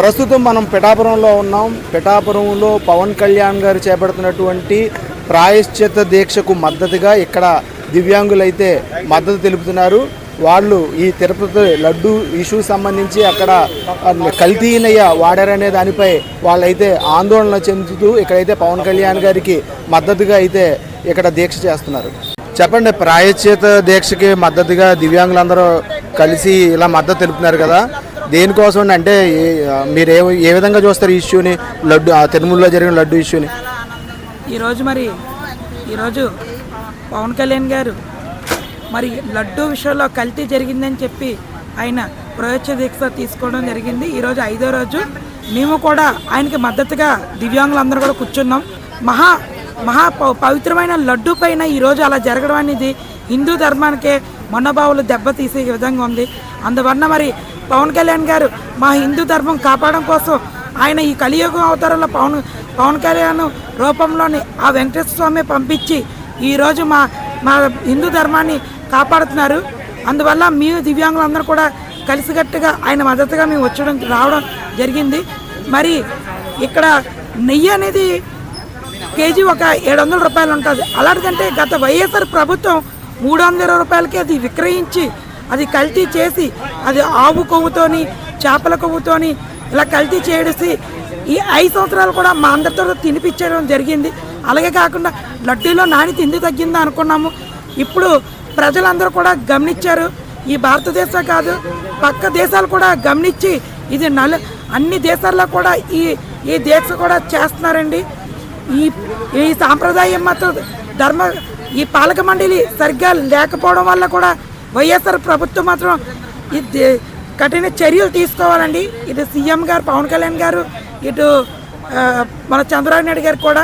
ప్రస్తుతం మనం పిఠాపురంలో ఉన్నాం. పిఠాపురంలో పవన్ కళ్యాణ్ గారు చేపడుతున్నటువంటి ప్రాయశ్చిత దీక్షకు మద్దతుగా ఇక్కడ దివ్యాంగులైతే మద్దతు తెలుపుతున్నారు. వాళ్ళు ఈ తిరుపతి లడ్డు ఇష్యూ సంబంధించి అక్కడ కల్తీనయ్య వాడారనే దానిపై వాళ్ళైతే ఆందోళన చెందుతూ ఇక్కడైతే పవన్ కళ్యాణ్ గారికి మద్దతుగా అయితే ఇక్కడ దీక్ష చేస్తున్నారు. చెప్పండి ప్రాయశ్చిత దీక్షకి మద్దతుగా దివ్యాంగులందరూ కలిసి ఇలా మద్దతు తెలుపుతున్నారు కదా. దేనికోసం అంటే మీరు ఏ ఏ విధంగా చూస్తారు ఇష్యూని? లడ్డు ఆ తిరుమలలో జరిగిన లడ్డు ఇష్యూని? ఈరోజు మరి ఈరోజు పవన్ కళ్యాణ్ గారు మరి లడ్డూ విషయంలో కల్తీ జరిగిందని చెప్పి ఆయన ప్రయోజన దీక్ష తీసుకోవడం జరిగింది. ఈరోజు ఐదో రోజు మేము కూడా ఆయనకి మద్దతుగా దివ్యాంగులందరూ కూడా కూర్చున్నాం. మహా మహా ప- పవిత్రమైన లడ్డు పైన ఈరోజు అలా జరగడం అనేది హిందూ ధర్మానికే మనోభావాలు దెబ్బతీసే విధంగా ఉంది. అందువలన మరి పవన్ కళ్యాణ్ గారు మా హిందూ ధర్మం కాపాడడం కోసం ఆయన ఈ కలియుగం అవతారంలో పవన్ పవన్ కళ్యాణ్ రూపంలోని ఆ వెంకటేశ్వర స్వామి పంపించి ఈరోజు మా మా హిందూ ధర్మాన్ని కాపాడుతున్నారు. అందువల్ల మీ దివ్యాంగులందరూ కూడా కలిసికట్టుగా ఆయన మద్దతుగా మేము వచ్చడం రావడం జరిగింది. మరి ఇక్కడ నెయ్యి అనేది కేజీ ఒక ఏడు వందల రూపాయలు ఉంటుంది. అలాంటిదంటే గత వైఎస్ఆర్ ప్రభుత్వం మూడు వందల రూపాయలకి అది విక్రయించి అది కల్తీ చేసి అది ఆవు కొవ్వుతోని చేపల కొవ్వుతోని ఇలా కల్తీ చేసి ఈ ఐదు సంవత్సరాలు కూడా మా అందరితో తినిపించడం జరిగింది. అలాగే కాకుండా లడ్డూలో నాణ్యత తిండి తగ్గిందా అనుకున్నాము. ఇప్పుడు ప్రజలందరూ కూడా గమనించారు. ఈ భారతదేశం కాదు పక్క దేశాలు కూడా గమనించి ఇది నల అన్ని దేశాల్లో కూడా ఈ ఈ దీక్ష కూడా చేస్తున్నారండి. ఈ ఈ సాంప్రదాయం మాత్రం ధర్మ ఈ పాలక మండలి సరిగ్గా లేకపోవడం వల్ల కూడా వైఎస్ఆర్ ప్రభుత్వం మాత్రం ఇది కఠిన చర్యలు తీసుకోవాలండి. ఇటు సీఎం గారు పవన్ కళ్యాణ్ గారు ఇటు మన చంద్రబాబు నాయుడు గారు కూడా.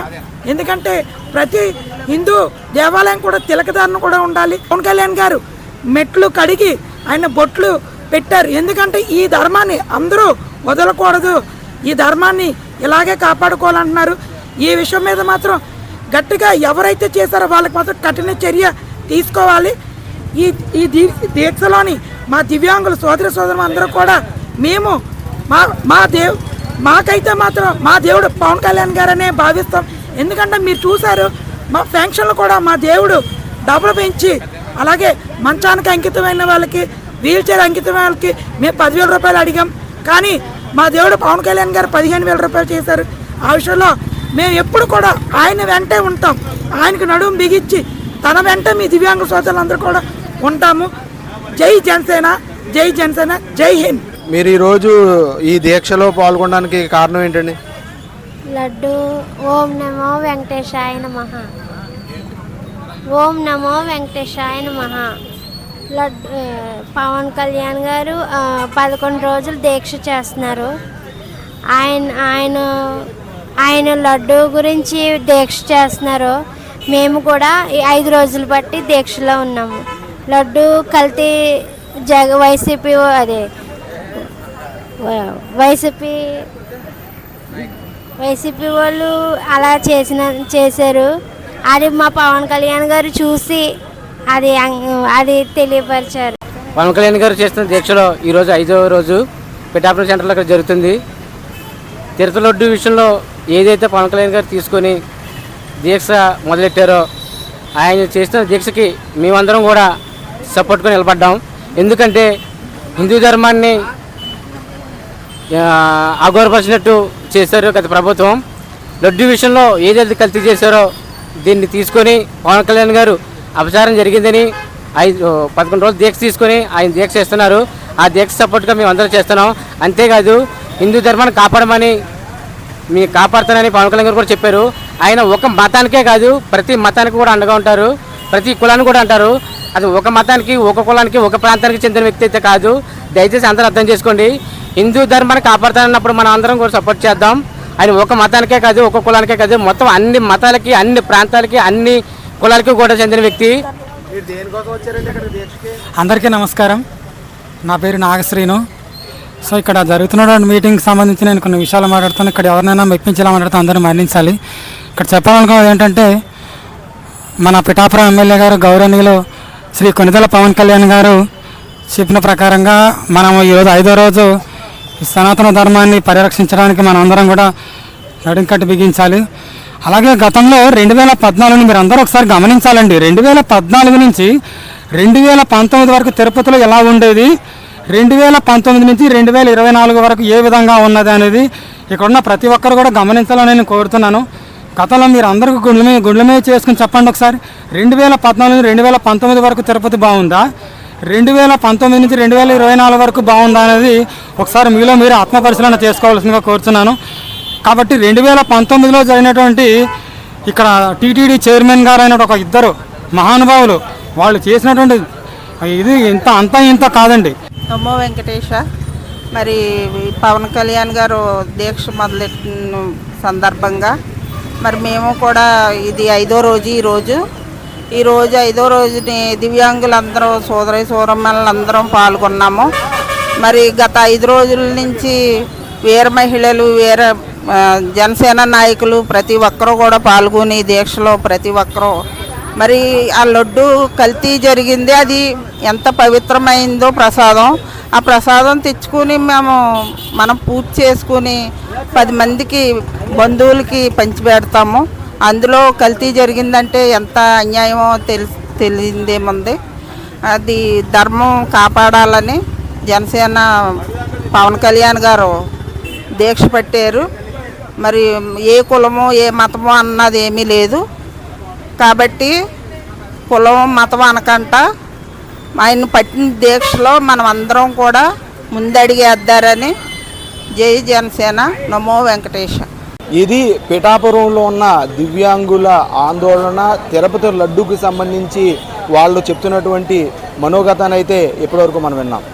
ఎందుకంటే ప్రతి హిందూ దేవాలయం కూడా తిలకదారులు కూడా ఉండాలి. పవన్ కళ్యాణ్ గారు మెట్లు కడిగి ఆయన బొట్లు పెట్టారు. ఎందుకంటే ఈ ధర్మాన్ని అందరూ వదలకూడదు. ఈ ధర్మాన్ని ఇలాగే కాపాడుకోవాలంటున్నారు. ఈ విషయం మీద మాత్రం గట్టిగా ఎవరైతే చేశారో వాళ్ళకి మాత్రం కఠిన చర్య తీసుకోవాలి. ఈ ఈ దీ- దీక్షలోని మా దివ్యాంగుల సోదర సోదరు అందరూ కూడా మేము మా మా దేవ్ మాకైతే మాత్రం మా దేవుడు పవన్ కళ్యాణ్ గారనే భావిస్తాం. ఎందుకంటే మీరు చూశారు మా ఫంక్షన్లు కూడా మా దేవుడు డబ్బులు పెంచి అలాగే మంచానికి అంకితమైన వాళ్ళకి వీల్ చైర్ అంకితమైన వాళ్ళకి మేము పదివేల రూపాయలు అడిగాం. కానీ మా దేవుడు పవన్ కళ్యాణ్ గారు పదిహేను వేల రూపాయలు చేశారు. ఆ విషయంలో మేము ఎప్పుడు కూడా ఆయన వెంటే ఉంటాం. ఆయనకు నడుము బిగించి తన వెంట మీ దివ్యాంగ సోదరులందరూ కూడా ఉంటాము. జై జనసేన జై జనసేన జై హింద్. మీరు ఈరోజు ఈ దీక్షలో పాల్గొనడానికి కారణం ఏంటండి? లడ్డు ఓం నమో వెంకటేశాయ నమ. ఓం నమో వెంకటేశాయ నమ. లడ్డు పవన్ కళ్యాణ్ గారు పదకొండు రోజులు దీక్ష చేస్తున్నారు. ఆయన ఆయన ఆయన లడ్డు గురించి దీక్ష చేస్తున్నారు. మేము కూడా ఐదు రోజులు బట్టి దీక్షలో ఉన్నాము. లడ్డు కల్తీ జగ వైసీపీ అదే వైసీపీ వైసీపీ వాళ్ళు అలా చేసిన చేశారు. అది మా పవన్ కళ్యాణ్ గారు చూసి అది అది తెలియపరిచారు. పవన్ కళ్యాణ్ గారు చేస్తున్న దీక్షలో ఈరోజు ఐదవ రోజు పిఠాపురం సెంటర్లో ఇక్కడ జరుగుతుంది. తిరుపతి లడ్డు విషయంలో ఏదైతే పవన్ కళ్యాణ్ గారు తీసుకొని దీక్ష మొదలెట్టారో ఆయన చేస్తున్న దీక్షకి మేమందరం కూడా సపోర్ట్గా నిలబడ్డాం. ఎందుకంటే హిందూ ధర్మాన్ని ఆ, చేశారు గత ప్రభుత్వం. లడ్డు విషయంలో ఏదైతే కల్తీ చేశారో దీన్ని తీసుకొని పవన్ కళ్యాణ్ గారు అపచారం జరిగిందని ఐదు పదకొండు రోజులు దీక్ష తీసుకొని ఆయన దీక్ష చేస్తున్నారు. ఆ దీక్ష సపోర్ట్గా మేము అందరం చేస్తున్నాం. అంతేకాదు హిందూ ధర్మాన్ని కాపాడమని మీ కాపాడుతానని పవన్ కళ్యాణ్ గారు కూడా చెప్పారు. ఆయన ఒక మతానికే కాదు ప్రతి మతానికి కూడా అండగా ఉంటారు. ప్రతి కులాన్ని కూడా అంటారు. అది ఒక మతానికి ఒక కులానికి ఒక ప్రాంతానికి చెందిన వ్యక్తి అయితే కాదు. దయచేసి అందరూ అర్థం చేసుకోండి. హిందూ ధర్మాన్ని కాపాడుతానన్నప్పుడు మనం అందరం కూడా సపోర్ట్ చేద్దాం. ఆయన ఒక మతానికే కాదు ఒక కులానికే కాదు. మొత్తం అన్ని మతాలకి అన్ని ప్రాంతాలకి అన్ని కులాలకి కూడా చెందిన వ్యక్తి. మీరు అందరికీ నమస్కారం. నా పేరు నాగశ్రీను. సో ఇక్కడ జరుగుతున్నటువంటి మీటింగ్కి సంబంధించి నేను కొన్ని విషయాలు మాట్లాడుతాను. ఇక్కడ ఎవరినైనా మెప్పించేలా మాట్లాడుతూ అందరూ మరణించాలి. ఇక్కడ చెప్పాలనుకున్నది ఏంటంటే మన పిఠాపురం ఎమ్మెల్యే గారు గౌరవనీయులు శ్రీ కొనిదల పవన్ కళ్యాణ్ గారు చెప్పిన ప్రకారంగా మనము ఈరోజు ఐదో రోజు సనాతన ధర్మాన్ని పరిరక్షించడానికి మనం అందరం కూడా నడుంకట్టు బిగించాలి. అలాగే గతంలో రెండు వేల పద్నాలుగుని మీరు అందరూ ఒకసారి గమనించాలండి. రెండు వేల పద్నాలుగు నుంచి రెండు వేల పంతొమ్మిది వరకు తిరుపతిలో ఎలా ఉండేది? రెండు వేల పంతొమ్మిది నుంచి రెండు వేల ఇరవై నాలుగు వరకు ఏ విధంగా ఉన్నది అనేది ఇక్కడున్న ప్రతి ఒక్కరు కూడా గమనించాలని నేను కోరుతున్నాను. గతంలో మీరు అందరికీ గుండె మీద మీద చేసుకుని చెప్పండి ఒకసారి. రెండు వేల పద్నాలుగు రెండు వేల పంతొమ్మిది వరకు తిరుపతి బాగుందా? రెండు వేల పంతొమ్మిది నుంచి రెండు వేల ఇరవై నాలుగు వరకు బాగుందా అనేది ఒకసారి మీలో మీరు ఆత్మపరిశీలన చేసుకోవాల్సిందిగా కోరుతున్నాను. కాబట్టి రెండు వేల పంతొమ్మిదిలో జరిగినటువంటి ఇక్కడ టీటీడీ చైర్మన్ గారు అయిన ఒక ఇద్దరు మహానుభావులు వాళ్ళు చేసినటువంటి ఇది ఇంత అంతా ఇంత కాదండి. నమో వెంకటేశ. మరి పవన్ కళ్యాణ్ గారు దీక్ష మొదలెట్టిన సందర్భంగా మరి మేము కూడా ఇది ఐదో రోజు ఈరోజు ఈరోజు ఐదో రోజుని దివ్యాంగులందరూ సోదరి సోదరమ్మలందరం పాల్గొన్నాము. మరి గత ఐదు రోజుల నుంచి వీర మహిళలు వీర జనసేన నాయకులు ప్రతి ఒక్కరూ కూడా పాల్గొని దీక్షలో ప్రతి ఒక్కరూ మరి ఆ లడ్డు కల్తీ జరిగింది. అది ఎంత పవిత్రమైందో ప్రసాదం. ఆ ప్రసాదం తెచ్చుకుని మేము మనం పూజ చేసుకుని పది మందికి బంధువులకి పంచిపెడతాము. అందులో కల్తీ జరిగిందంటే ఎంత అన్యాయమో తెలి తెలియదేముంది. అది ధర్మం కాపాడాలని జనసేన పవన్ కళ్యాణ్ గారు దీక్ష పట్టారు. మరి ఏ కులము ఏ మతము అన్నది ఏమీ లేదు. కాబట్టి కులం మతం అనకంట. ఆయన పట్టిన దీక్షలో మనం అందరం కూడా ముందడిగేద్దారని జై జనసేన. నమో వెంకటేశ. ఇది పిఠాపురంలో ఉన్న దివ్యాంగుల ఆందోళన తిరుపతి లడ్డూకి సంబంధించి వాళ్ళు చెప్తున్నటువంటి మనోగతాన్ని అయితే ఇప్పటివరకు మనం విన్నాం.